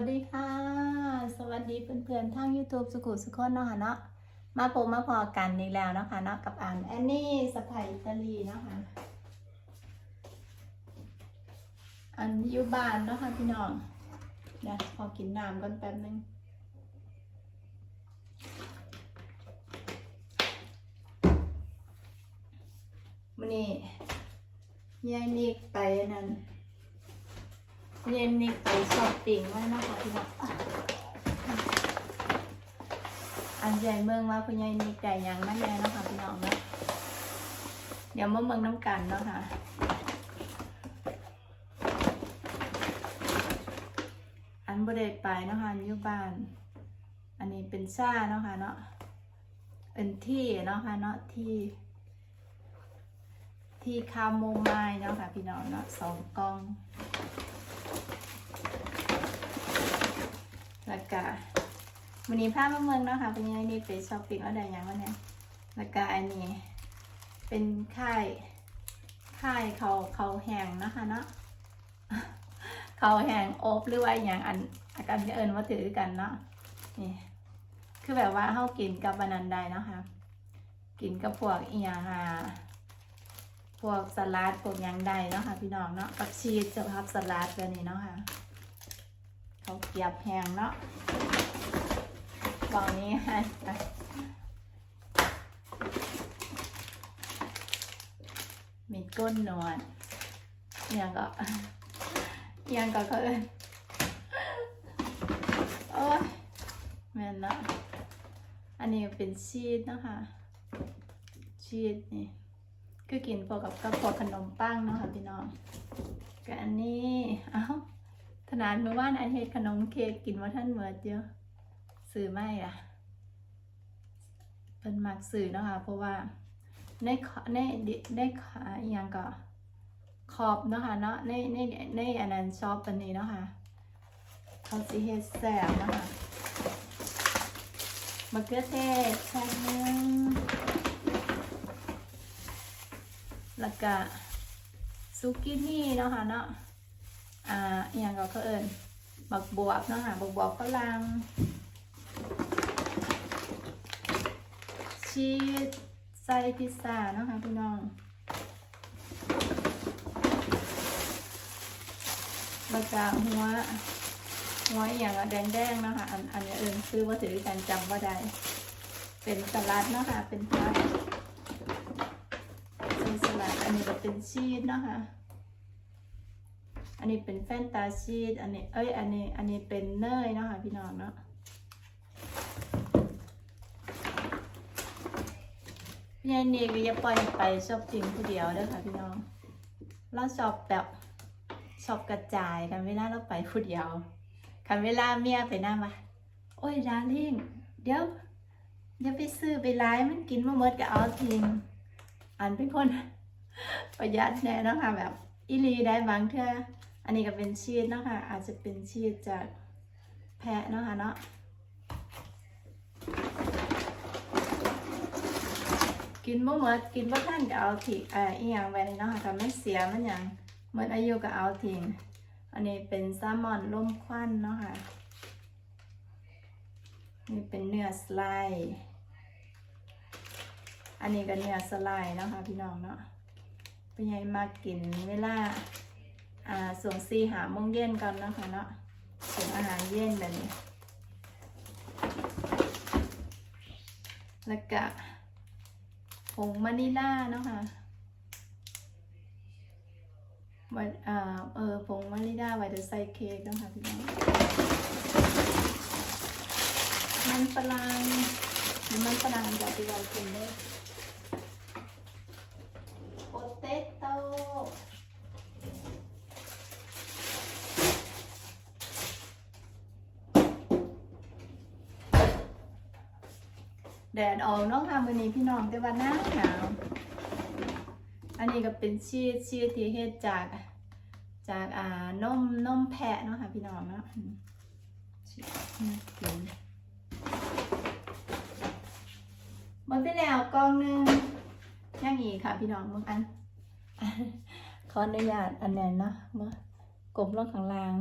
วัสดีค่ะ สวัสดีเพื่อนๆทาง YouTube สุขุสุขนเนาะค่ะเนาะมาพบมาพอกันอีกแล้วนะคะเนาะกับอ่านแอนนี่สไปอิตาลีนะคะอันอยู่บ้านเนาะค่ะพี่น้องเดี๋ยวขอกินน้ำก่อนแป๊บนึงมันนี่ยายนิกไปนั่น เย็นนี่ไปชอปปิ้งมาเนะคะพี่น้องอันใหญ่เมืองว่าคุณยายนี่ไก่ย่างมาแน่นะคะพี่น้องเนาะเดี๋ยวมาเมืองน้ำกันเนาะค่ะอันบ่ได้ไปเนาะค่ะอยู่บ้าน อันนี้เป็นซ่าเนาะค่ะเนาะเป็นที่เนาะค่ะเนาะที่ที่คาโมไมล์เนาะค่ะพี่น้องเนาะสองกล่อง แล้วก็วันนี้พามาเมืองเนาะค่ะเป็นยังไงนี่ไปช้อปปิ้งเอาได้ยังวะเนี่ยแล้วก็อันนี้ เป็นค่ายค่ายเขาเขาแหงนะคะเนาะเขาแหงโอบหรือว่าอย่างอันอาการเอิญว่าถือกันเนาะนี่คือแบบว่าเข้ากินกับบันันไดเนาะค่ะกินกับพวกอียังอะพวกสลัดพวกยังใดเนาะค่ะพี่น้องเนาะกับชีสจะพับสลัดแบบนี้เนาะค่ะ เขาเกียบแหงเนาะบอกนี้ให้ไปมีก้นนวดยังก็ยังก็เขาเอินโอ้ยแม่นเนาะอันนี้เป็นชีสเนาะคะชีสนี่คือกินพวกกับกับพวกขนมปังเนาะค่ะพี่น้องกับอันนี้ นาดเมื่อวานอันเฮ็ดขนมเค้กกินว่าท่านเหมือดเยอะสื่อไม่อะเป็นมักสื่อนะคะเพราะว่าในขอในในขาอย่างก็ขอบเนาะคะเนาะในในในอันนั้นชอบปันนี้เนาะค่ะเขาสิเฮ็ดแซ่บนะคะมะเขือเทศแช่นึงแล้วก็ซุกินี่เนาะค่ะเนาะ อ่าอย่างก็เขาเอิญบักบวบเนาะค่ะบักบวบฝรั่งชีสใส่พิซซ่าเนาะค่ะพี่น้องแล้วก็หัวหัวอย่างอะแดงๆเนาะค่ะอันอันนี้เอิญซื้อว่าถือกันจำว่าได้เป็นสลัดเนาะค่ะเป็นพัดเป็นสลัดอันนี้ก็เป็นชีสเนาะค่ะ อันนี้เป็นแฟนตาชีอันนี้เอ้ยอันนี้อันนี้เป็นเนยเนาะค่ะพี่น้องเนาะพี่ยายนี่ก็อย่าปล่อยไปชอบกินผู้เดียวเด้อค่ะพี่น้องเราชอบแบบชอบกระจายกันเวลาเราไปผู้เดียวคันเวลาเมียไปหน้ามาโอ้ยดาริ่งเดี๋ยวเดี๋ยวไปซื้อไปร้ายมันกินมาเมดก็เอาทิ้งอันเป็นคนประหยัดแน่นะคะแบบ อีลีได้บางเทื่อ อันนี้ก็เป็นชีสเนาะค่ะอาจจะเป็นชีสจากแพะเนาะค่ะเนาะกินบ่หมดกินบ่ท่านก็เอาทิ้งเอ่ออีหยังไว้เนาะค่ะมันเสียมันหยังหมดอายุก็เอาทิ้งอันนี้เป็นแซลมอนล่มควันเนาะค่ะนี่เป็นเนื้อสไลด์อันนี้ก็เนื้อสไลด์เนาะค่ะพี่น้องเนาะเป็นไงมากินเวลา อ่าส่วงซีหาโมงเย็นกันนะคะเนาะส่งอาหารเย็นแบบนี้ แล้วก็ผงมะนิล่าเนาะค่ะว้อ่าเออผงมะนิล่าไว้จะใส่เค้กเนาะค่ะพี่น้องมันฝรั่งมันฝรั่งจะที่เรากินได้ โปเตโต้ แดดออกนาะค่ะมื้อนี้พี่น้องแต่ว่าหนาวหนาวอันนี้ก็เป็นชีสชีสที่เฮ็ดจากจากอ่านมนมแพะเนาะค่ะพี่น้องเนาะมชีสน่ากินหมดไปแล้วกล่องหนึงย่างอีกค่ะพี่น้องมึงอันขออนุญาตอันแน่นเนาะมากลมลงข้างล่าง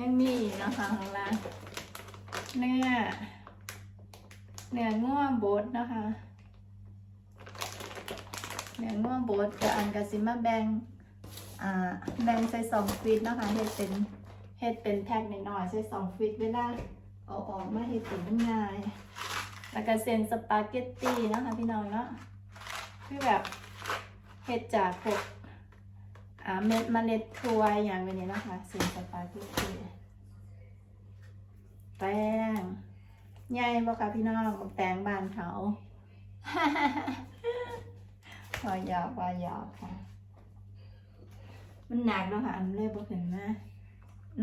ยังมีนะคะของร้าเนื้อเนื้อง่วงบดนะคะเนื้อง่วงบดกับอันกาซิมาแบงอ่าแบงใส่สองฟิตนะคะเฮ็ดเป็นเฮ็ดเป็นแพ็คหน่อยๆใส่สองฟิตเวลาเอาออกมาเฮ็ดเป็นง่ายแล้วก็เส้นสปาเกตตีนะคะพี่น้องเนาะคือแบบเฮ็ดจากพวก เม็ดเมล็ดถั่วอย่างนี้นะคะเส้นสปาเกตตีแป้งใหญ่บ่คะพี่น้องแตงบ้านเขาพอหยอกพอหยอกค่ะ มันหนักเนาะค่ะอันเลยบ่ขึ้นมา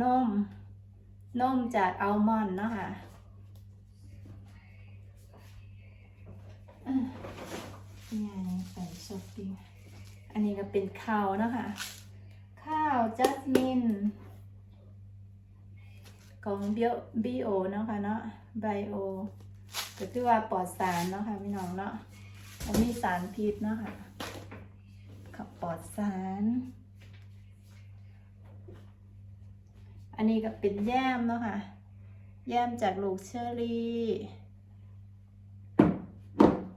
นมนมจากอัลมอนด์เนาะค่ะอะนี่ไงไปช้อปปิ้ง อันนี้ก็เป็นข้าวนะคะ ข้าวจัสมินของเบียบีโอเนาะค่ะเนาะไบโอก็คือว่าปลอดสารเนาะค่ะพี่น้องเนาะมันมีสารพิษเนาะค่ะขับปลอดสาร อันนี้ก็เป็นแยมเนาะค่ะ แยมจากลูกเชอรี่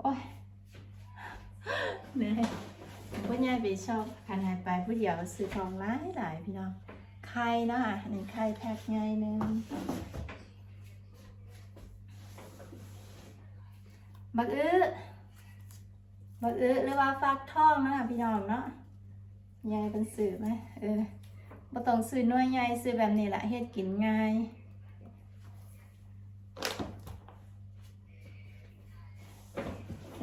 โอ้ยเหนื่อย พ่อใหญ่ไปชอบคันหายไปผู้เดียวซื้อของหลายหลายพี่น้องไข่นะค่ะอันนี้ไข่แพ็คใหญ่หนึงบักอื้อบักอื้อหรือว่าฟักทองนะคะพี่น้องเนาะยายเป็นสื่อไหมเออบ่ต้องซื้อน้อยใหญ่ซื้อแบบนี้แหละเฮ็ดกินง่าย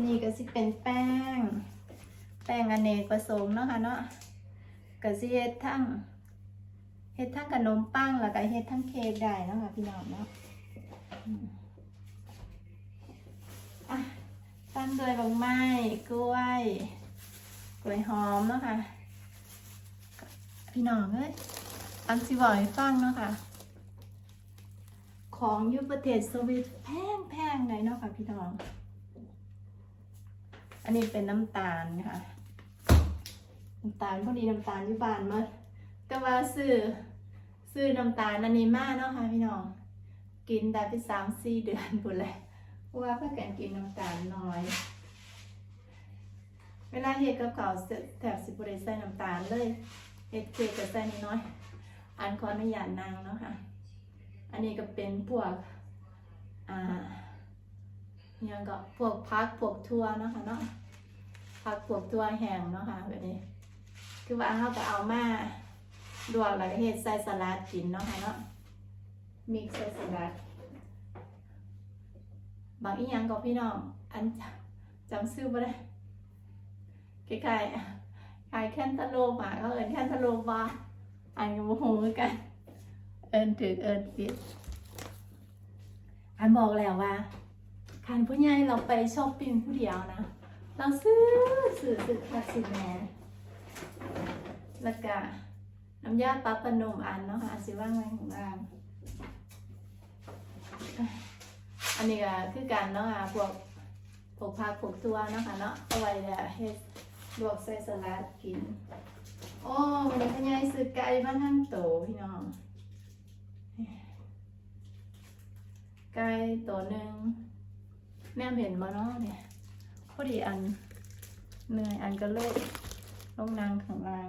นนี้ก็สิเป็นแป้ง แป้งอเนกประสงค์เนาะค่ะเนาะก็สิเฮ็ดทั้งเฮ็ดทั้งขนมปังแล้วก็เฮ็ดทั้งเค้กได้เนาะค่ะพี่น้องเนาะตั้งโดยบางไม้กล้วยกล้วยหอมเนาะค่ะพี่น้องเอ้ยอันสิบอกให้ฟังเนาะค่ะของยุประเทศสวิตแพงแพงๆเลยเนาะค่ะพี่น้อง อันนี้เป็นน้ำตาลค่ะ น้ำตาลพอดีน้ำตาลอยู่บ้านมาแต่ว่าซื้อซื้อน้ำตาลอันนี้มากเนาะค่ะพี่น้อง กินได้ไปสามสี่เดือนหมดเลยเพราะว่าเพื่อกันกินน้ำตาลน้อย เวลาเฮ็ดกับข้าวแถบสิบริใส่น้ำตาลเลยเฮ็ดเค้กกับใส่นิดน้อย อันขออนุญาตนางเนาะค่ะ อันนี้ก็เป็นพวกอ่า ยังก็พวกพักพวกทั่วเนาะค่ะเนาะพักพวกทั่วแห้งเนาะค่ะแบบนี้ คือว่าเขาก็เอามาดวกแล้วก็เฮ็ดใส่สลัดกินเนาะค่ะเนาะมิกซ์ใส่สลัดบางอีหยังก็พี่น้องอันจำชื่อบ่ได้คล้ายๆคล้ายแคนตาโลปอะเขาเอิ้นแคนตาโลปบ่อันก็บ่ฮู้คือกัน เอิ้นถูกเอิ้นผิดอันบอกแล้วว่า คันผู้ใหญ่เราไปช้อปปิ้งผู้เดียวนะ เราซื้อซื้อซื้อคักซื้อแหน่แล้วก็น้ำยาปลาปนมอันเนาะค่ะอันสิว่างไว้ของเราอันนี้ก็คือการเนาะค่ะพวกพวกผักพวกตัวเนาะค่ะเนาะเอาไว้แล้วเฮ็ดลวกใส่สลัดกิน โอ้วันนี้พ่อใหญ่ซื้อไก่มาทั้งโตพี่น้องไก่ตัวหนึ่ง แม่เห็นบ่เนาะเนี่ยพอดีอันเหนื่อยอันก็เลยลงนางข้างล่าง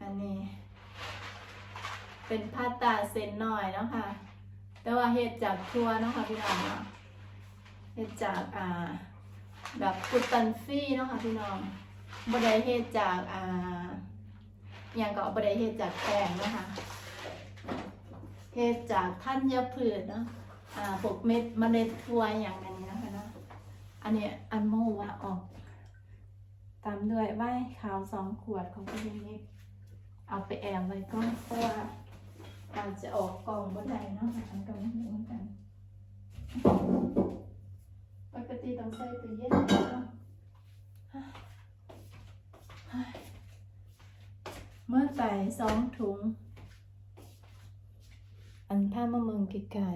อันนี้ เป็นพาตาเส้นหน่อยเนาะค่ะ แต่ว่าเฮ็ดจากทั่วเนาะค่ะพี่น้องเนาะเฮ็ดจากอ่าแบบกุตตันฟี่เนาะค่ะพี่น้องบ่ได้เฮ็ดจากอ่าอย่างก็บ่ได้เฮ็ดจากแป้งนะคะ เฮ็ดจากธัญพืชเนาะอ่าพวกเม็ดเมล็ดถั่วอย่างนั้นนะคะเนาะอันนี้อันโมว่าออก ตามด้วยไว้ขาวสองขวดของพี่เล็กเอาไปแอมไว้ก่อนเพราะว่าอาจจะออกกล่องบนใดเนาะค่ะอันก็ไม่รู้เหมือนกันปกติต้องใส่ตู้เย็นเนาะเมื่อใส่สองถุง อันผ้ามาเมืองไกลๆ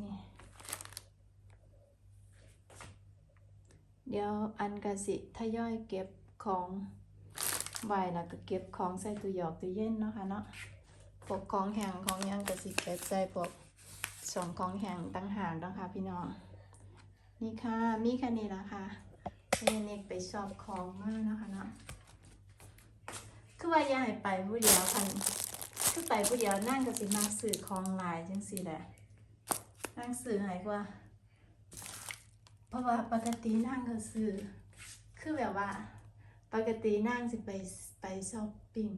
นี่เดี๋ยวอันกสิทยอยเก็บของไว้แล้วก็เก็บของใส่ตู้หยอกตู้เย็นเนาะค่ะเนาะพวกของแห้งของยังก็สิเก็บใส่พวกช่องของแห้งต่างหากเนาะค่ะพี่น้องนี่ค่ะมีแค่นี้ละค่ะเนเนกไปชอบของมากนะคะเนาะคือว่าอยาให้ไปผู้เดียวคัน คือไปผู้เดียวนั่งก็สิมาสื่อของหลายจังสิแหละนั่งสื่อหายกว่า เพราะว่าปกตินั่งก็สื่อคือแบบว่า ปกตินั่งสิไปไปช้อปปิ้ง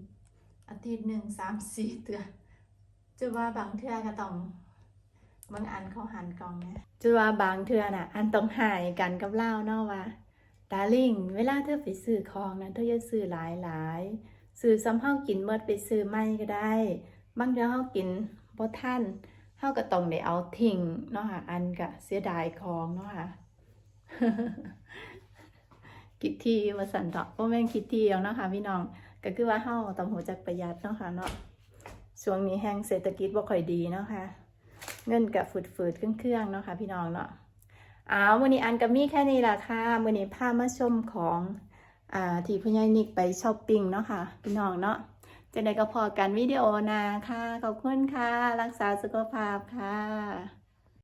อาทิตย์หนึ่งสามสี่เดือนจะว่าบางเทื่อก็ต้องบางอันเขาหันกล่องเนี่ยจะว่าบางเทื่อน่ะ อันต้องหายกันกับเล่าเนาะว่าดาริ่งเวลาเธอไปซื้อของนะเธอจะซื้อหลายหลาย ซื้อซ้ำเฮากินเมื่อไปซื้อไม่ก็ได้ บางเทื่อเฮากินบ่ทันเฮาก็ต้องได้เอาทิ้งเนาะค่ะอันก็เสียดายของเนาะค่ะคิดทีว่าสันเถาะบ่แม่นคิดทีเอาเนาะค่ะพี่น้องก็คือว่าเฮาต้องหูจักประหยัดเนาะค่ะเนาะช่วงนี้แฮงเศรษฐกิจบ่ค่อยดีเนาะค่ะเงินกับฝืดๆเครื่องๆเนาะค่ะพี่น้องเนาะอ้าวมื้อนี้อันก็มีแค่นี้ล่ะค่ะมื้อนี้พามาชมของ อ่าที่พ่อใหญ่นิกไปช้อปปิ้งเนาะค่ะพี่น้องเนาะจะได้ก็พอกันวิดีโอนาค่ะ ขอบคุณค่ะ รักษาสุขภาพค่ะ